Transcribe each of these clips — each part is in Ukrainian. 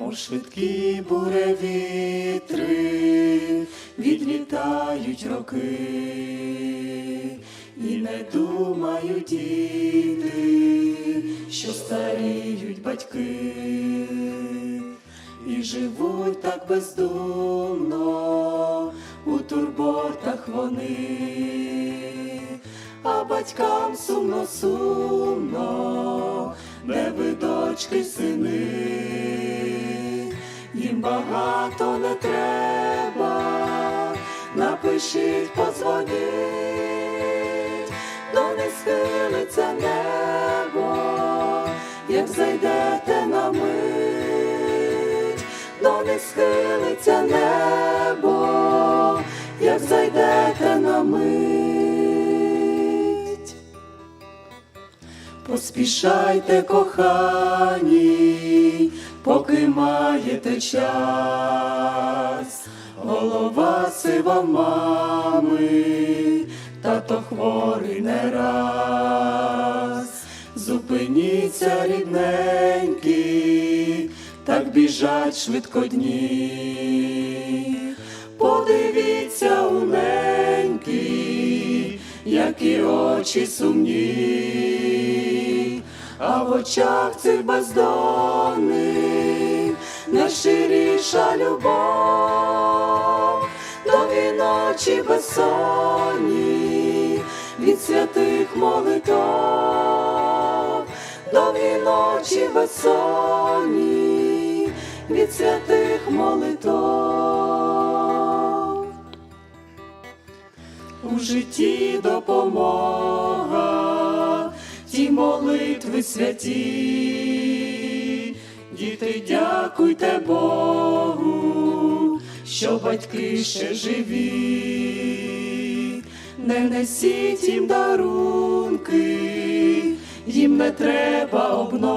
Мов швидкі буревітри, відлітають роки, і не думають діти, що старіють батьки, і живуть так бездумно, у турботах вони, а батькам сумно, сумно, де ви дочки, сини, багато не треба, напишіть, подзвоніть, до не схилиться небо, як зайдете на мить, до не схилиться небо, як зайдете на мить. Поспішайте, кохані, поки маєте час, голова сива мами, тато хворий не раз. Зупиніться, рідненькі, так біжать швидко дні. Подивіться у ненькі, які очі сумні, а в очах цих бездонних найщиріша любов, довгі ночі безсонні від святих молитов, довгі ночі безсонні від святих молитов. У житті допомога, ті молитви святі, діти, дякуйте Богу, що батьки ще живі, не несіть їм дарунки, їм не треба обнов,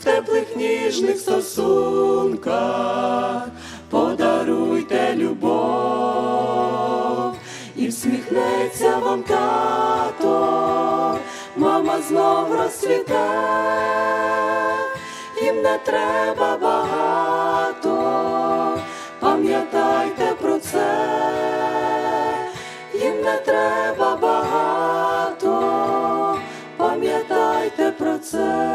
в теплих ніжних стосунках подаруйте любов. І всміхнеться вам тато, мама знов розцвіте, їм не треба багато, пам'ятайте про це, їм не треба багато, пам'ятайте про це.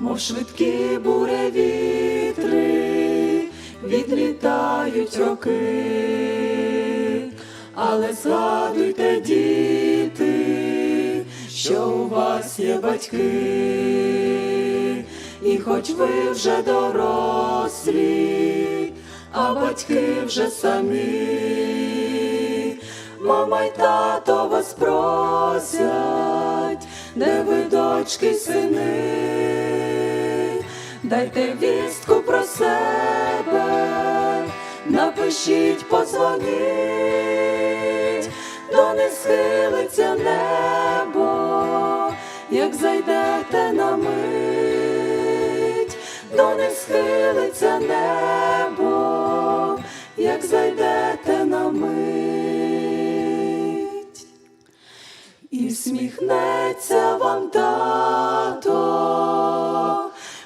Мов швидкі буревітри, відлітають роки, але згадуйте, діти, що у вас є батьки, і хоч ви вже дорослі, а батьки вже самі, мама й тато вас просять, де ви дочки, сини, дайте вістку про себе, напишіть, подзвоніть, до не схилиться небо, до не схилиться небо, як зайдете на мить. І всміхнеться вам тато,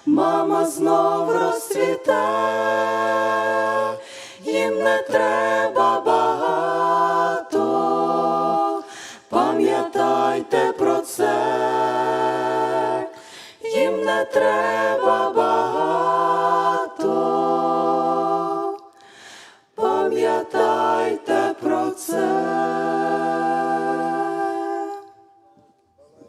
мама знов розцвіте, їм не треба багато, пам'ятайте про це, їм не треба багато, пам'ятайте про це.